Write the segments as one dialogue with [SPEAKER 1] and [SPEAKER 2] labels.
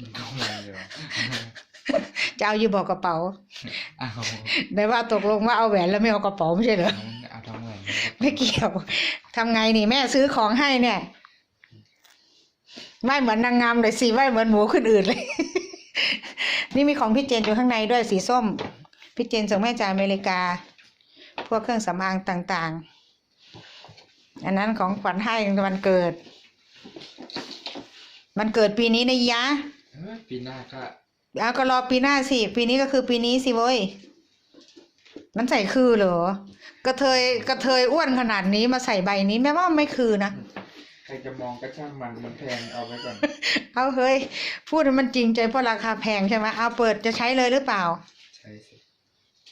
[SPEAKER 1] มันก็งงอยู่
[SPEAKER 2] จะเอาอยู่บอกกระเป๋า
[SPEAKER 1] เอา
[SPEAKER 2] ได้ว่าตกลงว่าเอาแหวนแล้วไม่เอากระเป๋าไม่ใช่เหรอ
[SPEAKER 1] เอาทำไง
[SPEAKER 2] ไม่เกี่ยวทำไงนี่แม่ซื้อของให้เนี่ยไม่เหมือนนางงามเลยสิไม่เหมือนหมูคนอื่นเลย นี่มีของพี่เจนอยู่ข้างในด้วยสีส้ม พี่เจนส่งแม่จากอเมริกา พวกเครื่องสำอางต่างๆ อันนั้นของขวัญให้วันเกิด มันเกิดปีนี้นะยะ
[SPEAKER 1] เอ้ยปีหน้าก็
[SPEAKER 2] เอาก็รอปีหน้าสิ ปีนี้ก็คือปีนี้สิเว้ย มันใส่คือเหรอ กระเทยกระเทยอ้วนขนาดนี้มาใส่ใบนี้แม่ว่าไม่คือนะ
[SPEAKER 1] ใครจะมองก็ช่างมันมันแพงเอาไว้ก่อน
[SPEAKER 2] เอาเฮ้ย พูดให้มันจริงใจเพราะราคาแพงใช่ไหมเอาเปิดจะใช้เลยหรือเปล่า
[SPEAKER 1] ใช่สิ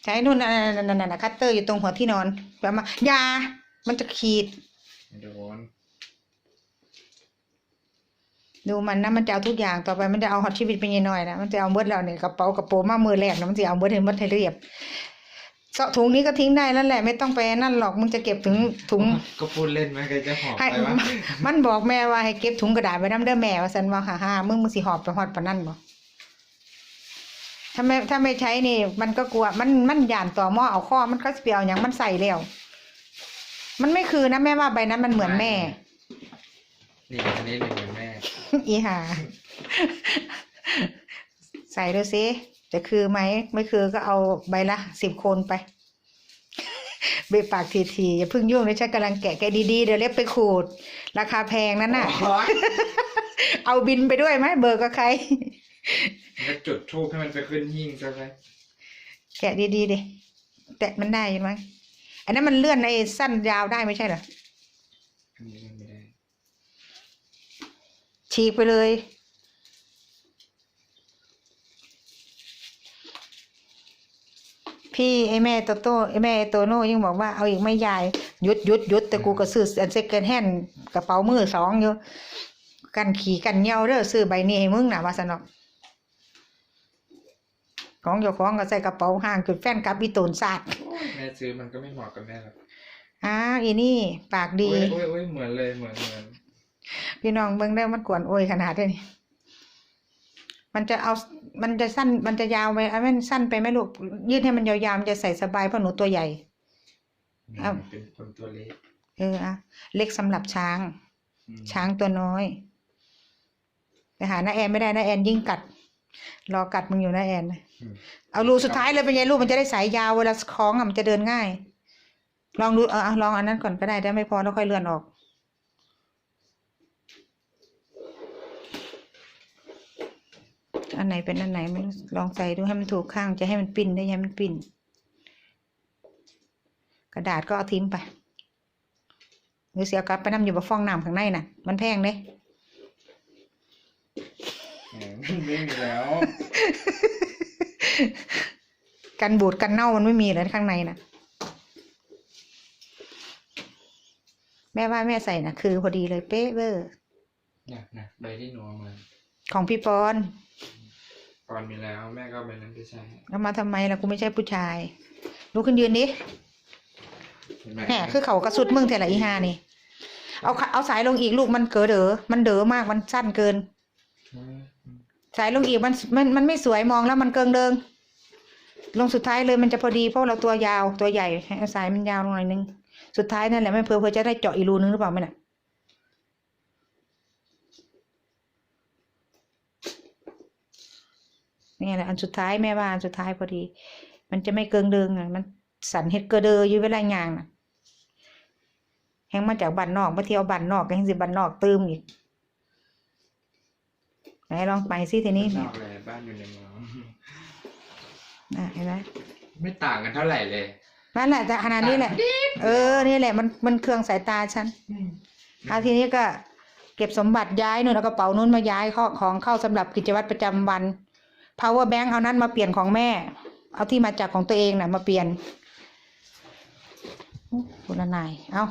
[SPEAKER 2] ใช้นู่นนั่นนั่นนั่นคัตเตอร์อยู่ตรงหัวที่นอนแบบมายามันจะขีด
[SPEAKER 1] ไม่โดน
[SPEAKER 2] ดูมันนะมันจะเอาทุกอย่างต่อไปมันจะเอาฮอตชีวิตเป็นยังน้อยนะมันจะเอาเบิดเราเนี่ยกระเป๋ากระโปรงมามือแรกนะมันจะเอาเบิดให้เบิดให้เรียบเสาะถุงนี้ก็ทิ้งได้แล้วแหละไม่ต้องไปนั่นหรอกมึงจะเก็บถึงถุง
[SPEAKER 1] ก็พูดเล่นไหมใครจะหอบ
[SPEAKER 2] ให้
[SPEAKER 1] ไปวะ
[SPEAKER 2] มันบอกแม่ว่าให้เก็บถุงกระดาษไว้น้ำเด้อแม่ว่าสันว่าฮ่าฮ่ามึงมึงสิหอบไปหอดปานนั่นบ่ถ้าไม่ถ้าไม่ใช้นี่ มันก็กลัวมันมันย่านต่อหม้อเอาข้อมันก็เปียวอย่างมันใส่แล้วมันไม่คือนะแม่ว่าใบนั้นมันเหมือนแม่
[SPEAKER 1] นี่อันนี้เหมือนแม่
[SPEAKER 2] อีห่าใส่ดูสิจะคือไหมไม่คือก็เอาใบละสิบโคนไปเบปากทีๆอย่าเพิ่งยุ่งเลยฉันกำลังแกะแกะดีๆ เดี๋ยวเล็บไปขูด ราคาแพงนั่นน่ะ
[SPEAKER 1] โอ๊ย
[SPEAKER 2] เอาบินไปด้วยไหมเบอร์กับใคร
[SPEAKER 1] แล้วจุดทูบให้มันไปขึ้นหิ้งซะไป
[SPEAKER 2] แกะดีๆดิแตะมันได้ไหมอันนั้นมันเลื่อนไอ้สั้นยาวได้ไม่ใช่เหรอ
[SPEAKER 1] อันนี้เล่นไม่ได้
[SPEAKER 2] ฉีกไปเลย พี่ไอ้แม่โตโต้ไอ้แม่ไอ้โตโน่ยังบอกว่าเอาอีกไหม่ยายหยุดหยุดหยุดแต่กูก็ซื้ออันเซ็กเกิลแฮนกระเป๋ามือสองอยู่กันขี่กันเหยาเด้อซื้อใบนี้ให้มึงน่ะว่าสนอกของเจ้าของก็ใส่กระเป๋าห่างจุดแฟนกับอีโตนศาสตร์
[SPEAKER 1] โอ๊ยแม่ซื้อมันก็ไม่เหมาะกับแม่หรอก
[SPEAKER 2] อ้าอีนี่ ปากดี
[SPEAKER 1] โอ้ยโอ้ยโอ้ยเหมือนเลยเหมือนเหมือน
[SPEAKER 2] พี่น้องเบิ่งได้มันกวนโอยขนาดนี้มันจะเอา มันจะสั้น มันจะยาวไปเอามันสั้นไปไหมลูก ยืดให้มันยาวๆ มันจะใส่สบายเพราะหนูตัวใหญ่เอ้า
[SPEAKER 1] เป็นคนตัวเล็ก
[SPEAKER 2] เอออะเล็กสำหรับช้าง
[SPEAKER 1] อืม
[SPEAKER 2] ช้างตัวน้อย ไปหาน้าแอนไม่ได้น้าแอนยิ่งกัด รอกัดมึงอยู่น้าแอนนะ
[SPEAKER 1] อืม
[SPEAKER 2] เอารูสุดท้ายเลยเป็นไงลูกมันจะได้สายยาวเวลาคล้องอะมันจะเดินง่าย ลองดู เออเอาลองอันนั้นก่อนก็ได้ถ้าไม่พอแล้วค่อยเลื่อนออก อันไหนเป็นอันไหนไม่รู้ลองใส่ดูให้มันถูกข้างจะให้มันปิ้นได้ยังมันปิ้น กระดาษก็เอาทิ้งไปหรือเสียกลับไปน้ำอยู่บนฟองน้ำข้างในน่ะ มันแพงเลย
[SPEAKER 1] แหมไม่มีแล้ว
[SPEAKER 2] กันบูดกันเน่ามันไม่มีเลยข้างในน่ะ แม่ว่าแม่ใส่น่ะ คือพอดีเลยเป๊ะเวอร์
[SPEAKER 1] อยากนะใบที่หนูเอามา
[SPEAKER 2] ของพี่ปอน
[SPEAKER 1] ก่อนมีแล้วแม่ก็เอาใบนั้นไปใช้
[SPEAKER 2] เอามาทำไมล่ะกูไม่ใช่ผู้ชายลุกขึ้นยืนดิ
[SPEAKER 1] เห็นไหม
[SPEAKER 2] แหมคือเขากระสุดมึงเทละอีหานี่ เอาขาเอาสายลงอีกลูกมันเกิดเด๋อมันเด๋อมากมันสั้นเกิน
[SPEAKER 1] อืม
[SPEAKER 2] สายลงอีกมันมันมันไม่สวยมองแล้วมันเกิงเดิง ลงสุดท้ายเลยมันจะพอดีเพราะเราตัวยาวตัวใหญ่ให้เอาสายมันยาวลงหน่อยนึง สุดท้ายนั่นแหละไม่เพอเพอจะได้เจาะอีกรูนึงหรือเปล่าไม่น่ะ นี่แหละอันสุดท้ายแม่ว่าอันสุดท้ายพอดี มันจะไม่เกิงเดิงอะมันสันเฮ็ดเกระเดออยู่เวลางานน่ะแหงมาจากบ้านนอกมาเที่ยวบ้านนอกก็แหงสิบ้านนอกตืมอีกไหนลองไปสิทีนี้
[SPEAKER 1] นอกเลยบ้านอยู่ในเมือง
[SPEAKER 2] อะเห็นไหม
[SPEAKER 1] ไม่ต่างกันเท่าไหร่เลย
[SPEAKER 2] นั่นแหละแต่ขนาดนี้แหละ เออ นี่แหละ มันมันเครื่องสายตาฉันเอาทีนี้ก็ เก็บสมบัติย้ายนู่นเอากระเป๋านู้นมาย้ายเข้าของเข้าสำหรับกิจวัตรประจำวัน power bank เอานั้นมาเปลี่ยนของแม่ เอาที่มาจากของตัวเองน่ะ มาเปลี่ยนคุณนาย เอา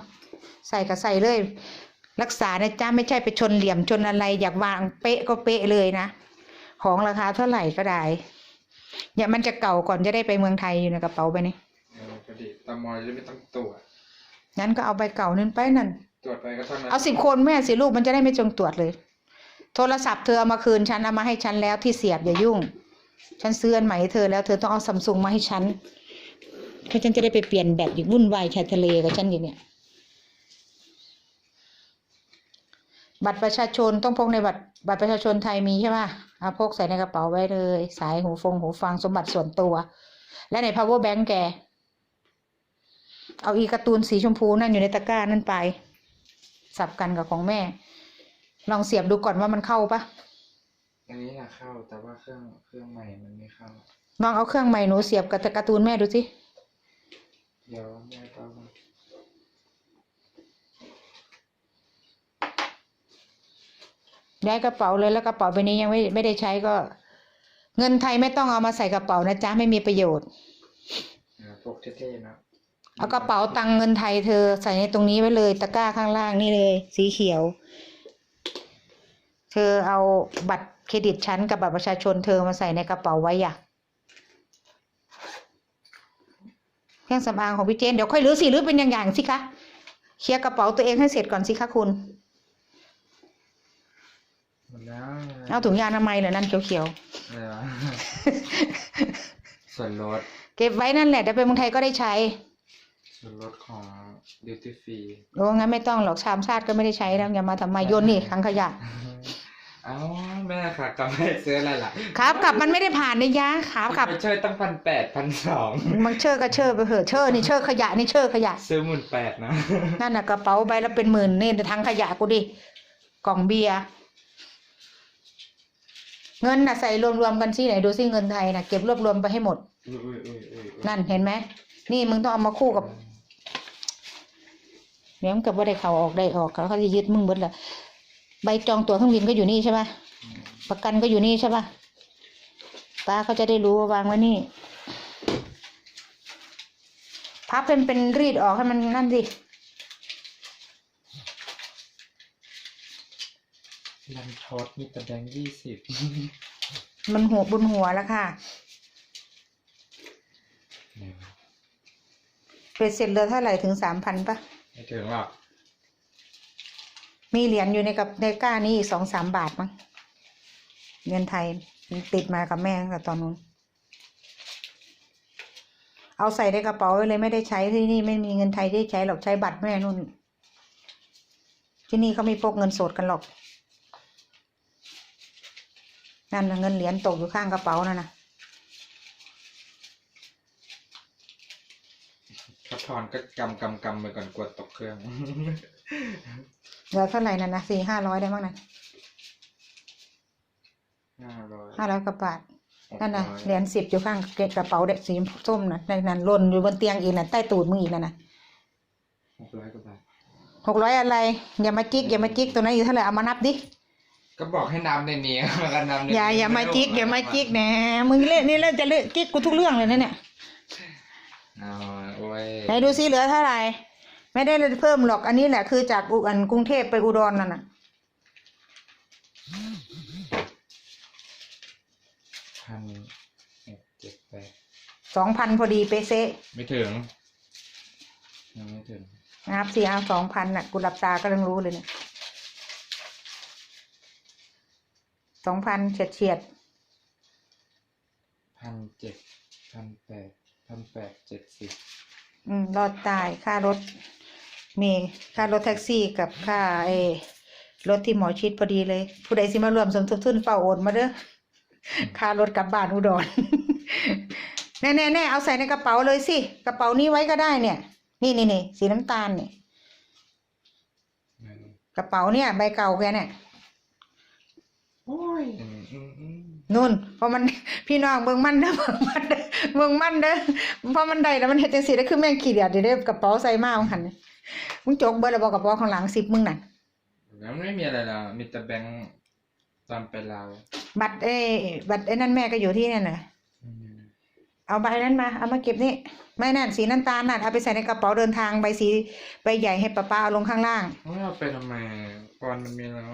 [SPEAKER 2] ใส่ก็ใส่เลย รักษานะจ้าไม่ใช่ไปชนเหลี่ยมชนอะไร อยากวางเป๊ะก็เป๊ะเลยนะ ของราคาเท่าไหร่ก็ได้เนี่ยมันจะเก่าก่อนจะได้ไปเมืองไทยอยู่ในกระเป๋าใบนี้
[SPEAKER 1] เออพอดีตามอจะไม่ต้องตรวจ
[SPEAKER 2] งั้นก็เอาใบเก่านั้นไปนั่น
[SPEAKER 1] ตรวจไปก็เท่านั้น
[SPEAKER 2] เอาสิบคนแม่สิลูกมันจะได้ไม่จงตรวจเลย โทรศัพท์เธอเอามาคืนฉันเอามาให้ฉันแล้วที่เสียบอย่ายุ่ง ฉันซื้ออันใหม่ให้เธอแล้วเธอต้องเอาซัมซุงมาให้ฉันเพราะฉันจะได้ไปเปลี่ยนแบตอีกวุ่นวายชายทะเลกับฉันอยู่เนี่ยบัตรประชาชนต้องพกในบัตรบัตรประชาชนไทยมีใช่ไหมเอาพกใส่ในกระเป๋าไว้เลย สายหูฟงหูฟังสมบัติส่วนตัว และใน power bank แก เอาอีการ์ตูนสีชมพูนั่นอยู่ในตะกร้านั่นไป สับกันกับของแม่ ลองเสียบดูก่อนว่ามันเข้าปะ
[SPEAKER 1] อันนี้นะเข้า แต่ว่าเครื่องเครื่องใหม่มันไม่เข้า
[SPEAKER 2] ลองเอาเครื่องใหม่หนูเสียบกับการ์ตูนแม่ดูสิ
[SPEAKER 1] เดี๋ยวแม่ก็มา
[SPEAKER 2] ย้ายกระเป๋าเลยแล้วกระเป๋าใบนี้ยังไม่ไม่ได้ใช้ก็ เงินไทยไม่ต้องเอามาใส่กระเป๋านะจ๊ะไม่มีประโยชน์
[SPEAKER 1] อ่าพวกเท่ๆนะ
[SPEAKER 2] เอากระเป๋าตังค์เงินไทยเธอใส่ในตรงนี้ไว้เลย ตะกร้าข้างล่างนี่เลย สีเขียว เธอเอาบัตรเครดิตฉันกับบัตรประชาชนเธอมาใส่ในกระเป๋าไว้อย่าเครื่องสำอางของพี่เจนเดี๋ยวค่อยรื้อสิรื้อเป็นอย่างๆสิคะเคลียร์กระเป๋าตัวเองให้เสร็จก่อนสิคะคุณ
[SPEAKER 1] หมดแล้ว
[SPEAKER 2] เอาถุงยางอนามัยเหรอนั่นเขียว
[SPEAKER 1] อะไรวะส่วนลด
[SPEAKER 2] ๆเก็บไว้นั่นแหละเดี๋ยวไปเมืองไทยก็ได้ใช้
[SPEAKER 1] ส่วนลดของ duty free
[SPEAKER 2] โอ้งั้นไม่ต้องหรอกชามชาติก็ไม่ได้ใช้แล้วอย่ามาทำไมโยนนี่ถังขยะ
[SPEAKER 1] เอ้าแม่ค่ะกลับไม่ซื้ออะไรล่ะ
[SPEAKER 2] ครับกลับมันไม่ได้ผ่านนะยะขากลับ
[SPEAKER 1] ไปช่วยตั้งพันแปดพันสอง
[SPEAKER 2] มันเชื่อก็เชื่อไปเถอะเชื่อนี่เชื่อขยะนี่เชื่อขยะ
[SPEAKER 1] ซื้อหมื่นแปดนะ
[SPEAKER 2] นั่นน่ะกระเป๋าใบละเป็นหมื่นนี่ทั้งขยะกูดิกล่องเบียร์เงินน่ะใส่รวมๆกันสิไหนดูสิเงินไทยน่ะเก็บรวบรวมไปให้หมด
[SPEAKER 1] อุ้ยอุ้ยอุ้ยอุ้ย
[SPEAKER 2] นั่นเห็นไหมนี่มึงต้องเอามาคู่กับเดี๋ยวมันกับว่าได้เขาออกได้ออกเขาเขาจะยึดมึงเบิดละ ใบจองตั๋วเครื่องบินก็อยู่นี่ใช่ปะประกันก็อยู่นี่ใช่ปะตาเขาจะได้รู้ว่าวางไว้นี่ พับเป็นเป็นรีดออกให้มันนั่นสิ
[SPEAKER 1] ลันทอดมีแต่แบงค์ยี่สิบ
[SPEAKER 2] มันหัวบนหัวแล้วค่ะเป็นเสร็จเหลือเท่าไหร่ถึงสามพันปะ
[SPEAKER 1] ไม่ถึงหรอก
[SPEAKER 2] มีเหรียญอยู่ในกับในก้านี้อีกสองสามบาทมั้งเงินไทยติดมากับแม่ตั้งแต่ตอนนู้น เอาใส่ในกระเป๋าเลยไม่ได้ใช้ที่นี่ไม่มีเงินไทยได้ใช้หรอกใช้บัตรแม่นู่น ที่นี่เขาไม่พกเงินสดกันหรอก นั่นเงินเหรียญตกอยู่ข้างกระเป๋านั่นนะ
[SPEAKER 1] เขาถอนก็กำกำกำไปก่อนกดตกเครื่อง
[SPEAKER 2] เหลือเท่าไหร่นั่นนะสี่ห้าร้อยได้มั้งนะ
[SPEAKER 1] ห้าร้อย
[SPEAKER 2] ห้าร้อยกว่าบาทนั่นนะเหรียญสิบอยู่ข้างกระเป๋าเด็กสีส้มนะในนั้นหล่นอยู่บนเตียงอีกนะใต้ตูดมึงอีกนะนะ
[SPEAKER 1] หกร้อยกว่าบาท
[SPEAKER 2] หกร้อยอะไร อย่ามาจิกอย่ามาจิกตัวนั้นอยู่เท่าไหร่เอามานับดิ
[SPEAKER 1] ก็บอกให้นับในนี้แล้วก็นับใน
[SPEAKER 2] อย่าอย่ามาจิกอย่ามาจิกแหนมึงเล่นนี่เล่นจะเล่นจิกกูทุกเรื่องเลยนะเนี่ย
[SPEAKER 1] เอาโอ้ย
[SPEAKER 2] ไหนดูซิเหลือเท่าไหร่ ไม่ได้เลยเพิ่มหรอกอันนี้แหละคือจากอุอันกรุงเทพไปอุดรนั่นน่ะ
[SPEAKER 1] พันหกเจ็ดแปด
[SPEAKER 2] สองพันพอดีเป๊ะเซะ
[SPEAKER 1] ไม่ถึงยังไม่ถึง
[SPEAKER 2] นะครับสี่เอาสองพันน่ะกูหลับตาก็ยังรู้เลยเนี่ยสองพันเฉียดเฉียด
[SPEAKER 1] พันเจ็ดพันแปดพันแปดเจ็ดสิบ
[SPEAKER 2] ๆอืม รอดตาย ค่ารถ มีค่ารถแท็กซี่กับค่าเออรถที่หมอชิดพอดีเลย ผู้ใดสิมารวมสมทบทุนเฝ้าโอนมาเด้อค่ารถกลับบ้านอุดรแน่แน่แน่เอาใส่ในกระเป๋าเลยสิกระเป๋านี้ไว้ก็ได้เนี่ย นี่นี่นี่สีน้ำตาลเนี่ยกระเป๋าเนี่ย ใบเก่าแกเนี่ย
[SPEAKER 1] โอ้ยอืมอืมอืม
[SPEAKER 2] นู่นเพราะมันพี่น้องเบิ่งมันเด้อเบิ่งมันเด้อเบิ่งมันเด้อเพราะมันได้แล้วมันเฮ็ดจังซี่ได้คือแม่งขี้เดียดเดี๋ยวได้กระเป๋าใส่มาของหันนี่ มึงจกเบิดแล้วบ่กระเป๋าข้างหลังสิบมึงน่ะ
[SPEAKER 1] แล้วไม่มีอะไรแล้วมีแต่แบงค์ตอนไปลาว
[SPEAKER 2] บัตรเอ้บัตรไอ้นั่นแม่ก็อยู่ที่นั่นน่ะ
[SPEAKER 1] อืม
[SPEAKER 2] เอาใบนั้นมา เอามาเก็บนี่ ไม่นั่นสีน้ำตาลน่ะเอาไปใส่ในกระเป๋าเดินทางใบสีใบใหญ่ให้ป้าป้าเอาลงข้างล่าง
[SPEAKER 1] ไม่เอาไปทำไมก่อนมันมีแล้ว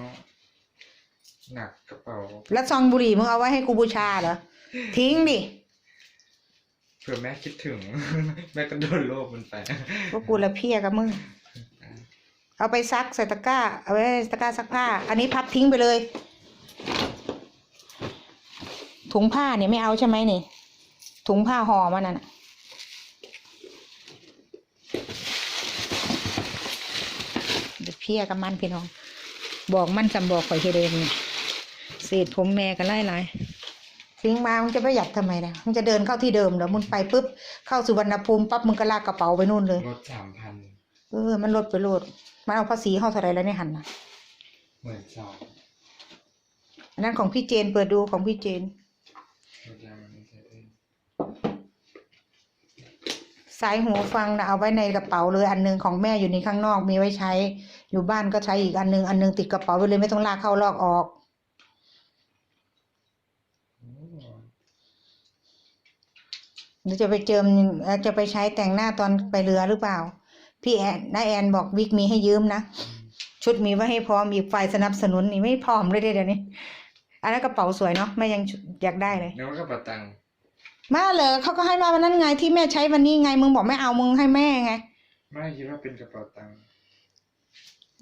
[SPEAKER 1] หนักกระเป๋า
[SPEAKER 2] แล้วซองบุหรี่มึงเอาไว้ให้กูบูชาเหรอ ทิ้งดิ
[SPEAKER 1] เผื่อแม่คิดถึง แม่ก็โดนโลกมันไป
[SPEAKER 2] พวกกูละเพี้ยกับมึง เอาไปซักใส่ตะกร้า เอาไว้ตะกร้าซักผ้า อันนี้พับทิ้งไปเลย ถุงผ้าเนี่ยไม่เอาใช่ไหมนี่ ถุงผ้าห่อมันน่ะเดี๋ยวเพี้ยกับมันพี่น้อง บอกมันจำบอกข่อยเฮเดนเศษผมแม่กันไล่ไล่ ทิ้งมามึงจะประหยัดทำไมนะมึงจะเดินเข้าที่เดิมเหรอมึงไปปุ๊บเข้าสุวรรณภูมิปั๊บมึงก็ลากกระเป๋าไปนู่นเลย
[SPEAKER 1] ลดสามพัน
[SPEAKER 2] เออ มันลดไปโลด มันเอาภาษีเข้าเท่าไหรแล้วเนี่ยหันนะ
[SPEAKER 1] หมื่นสอง
[SPEAKER 2] อันนั้นของพี่เจนเปิดดูของพี่เจน
[SPEAKER 1] ลดยามันไม่ใช่เอง
[SPEAKER 2] สายหูฟังนะเอาไว้ในกระเป๋าเลย อันหนึงของแม่อยู่ในข้างนอกมีไว้ใช้ อยู่บ้านก็ใช้อีกอันหนึงอันหนึงติดกระเป๋าไปเลยไม่ต้องลากเข้าลอกออก
[SPEAKER 1] โอ้
[SPEAKER 2] หรือจะไปเจิมเอ่อจะไปใช้แต่งหน้าตอนไปเรือหรือเปล่า พี่แอนน้าแอนบอกวิกมีให้ยืมนะ ชุดมีไว้ให้พร้อมอีกฝ่ายสนับสนุนนี่ไม่พร้อมเลยเดี๋ยวนี้ อันนั้นกระเป๋าสวยเนาะแม่ยังอยากได้เลย
[SPEAKER 1] แล้วก็กระเป๋าตังค์
[SPEAKER 2] มาเลยเขาก็ให้มาวันนั้นไงที่แม่ใช้วันนี้ไงมึงบอกไม่เอามึงให้แม่ไง
[SPEAKER 1] ไม่คิดว่าเป็นกระเป๋าตังค์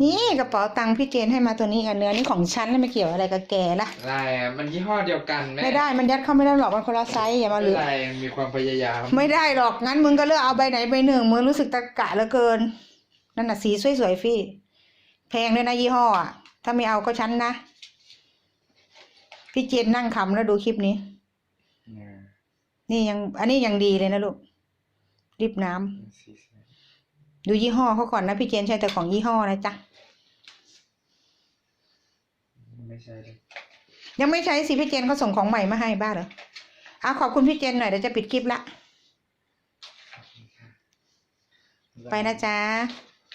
[SPEAKER 2] นี่กระเป๋าตังค์พี่เจนให้มาตัวนี้อันเนื้อนี่ของฉันไม่เกี่ยวอะไรกับแกละ
[SPEAKER 1] ลายอะมันยี่ห้อเดียวกันแม่
[SPEAKER 2] ไม่ได้มันยัดเข้าไม่ได้หรอกมันคนละไซส์อย่ามา
[SPEAKER 1] ไม่
[SPEAKER 2] ลือ
[SPEAKER 1] ลายมีความพยายาม
[SPEAKER 2] ไม่ได้หรอกงั้นมึงก็เลือกเอาใบไหนใบหนึ่งมึงรู้สึกตะกะเหลือเกิน นั่นน่ะสีสวยๆฟี่ แพงด้วยนะยี่ห้ออะถ้าไม่เอาก็ฉันนะ พี่เจนนั่งขำแล้วดูคลิปนี้
[SPEAKER 1] เนี่ย
[SPEAKER 2] นี่ยังอันนี้ยังดีเลยนะลูกริบน้ำ
[SPEAKER 1] สีสวย
[SPEAKER 2] ดูยี่ห้อเขาก่อนนะพี่เจนใช้แต่ของยี่ห้อนะจ๊ะ
[SPEAKER 1] ไม่ใช่เลย
[SPEAKER 2] ยังไม่ใช้สิพี่เจนเขาส่งของใหม่มาให้บ้าเหรออะขอบคุณพี่เจนหน่อยเดี๋ยวจะปิดคลิปละ ไปนะจ๊ะ
[SPEAKER 1] ไ